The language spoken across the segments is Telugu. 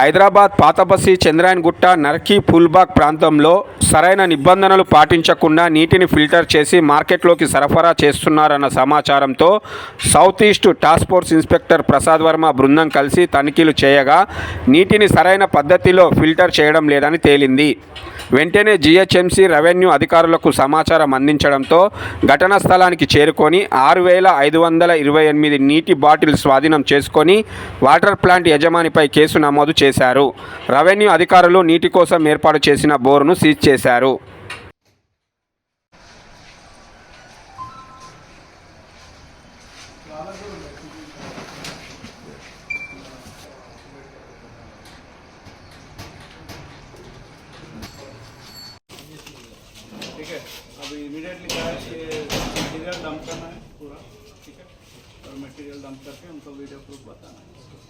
హైదరాబాద్ పాతబస్సి చంద్రాయన్గుట్ట నర్కీ ఫుల్బాగ్ ప్రాంతంలో సరైన నిబంధనలు పాటించకుండా నీటిని ఫిల్టర్ చేసి మార్కెట్లోకి సరఫరా చేస్తున్నారన్న సమాచారంతో South East Task Force Inspector Prasad Varma బృందం కలిసి తనిఖీలు చేయగా నీటిని సరైన పద్ధతిలో ఫిల్టర్ చేయడం లేదని తేలింది. వెంటనే జీహెచ్ఎంసీ రెవెన్యూ అధికారులకు సమాచారం అందించడంతో ఘటనా స్థలానికి చేరుకొని ఆరు వేల ఐదు వందల ఇరవై ఎనిమిది నీటి బాటిల్ స్వాధీనం చేసుకొని వాటర్ ప్లాంట్ యజమానిపై కేసు నమోదు చేశారు. రెవెన్యూ అధికారులు నీటి కోసం ఏర్పాటు చేసిన బోరును సీజ్ చేశారు ठीक है अब इमीडिएटली क्या है कि मटेरियल डंप करना है पूरा ठीक है और मटेरियल डंप करके उनको वीडियो प्रूफ बताना है ठीक है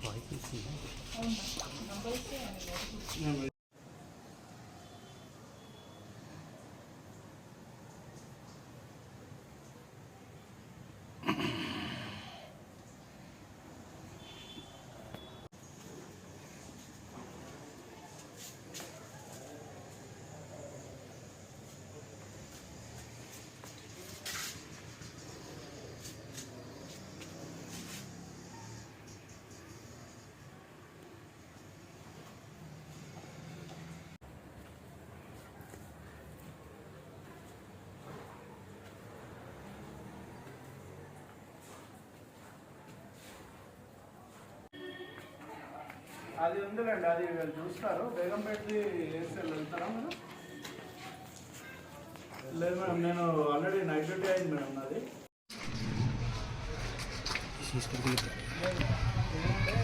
ขอให้พี่สี అది ఉందిలేండి అది వీళ్ళు చూస్తారు. బేగం పెట్టి వేస్తే వెళ్తారా మీరు? లేదు మేడం నేను ఆల్రెడీ నైట్ డ్యూటీ అయింది మేడం నాది. ఏంటంటే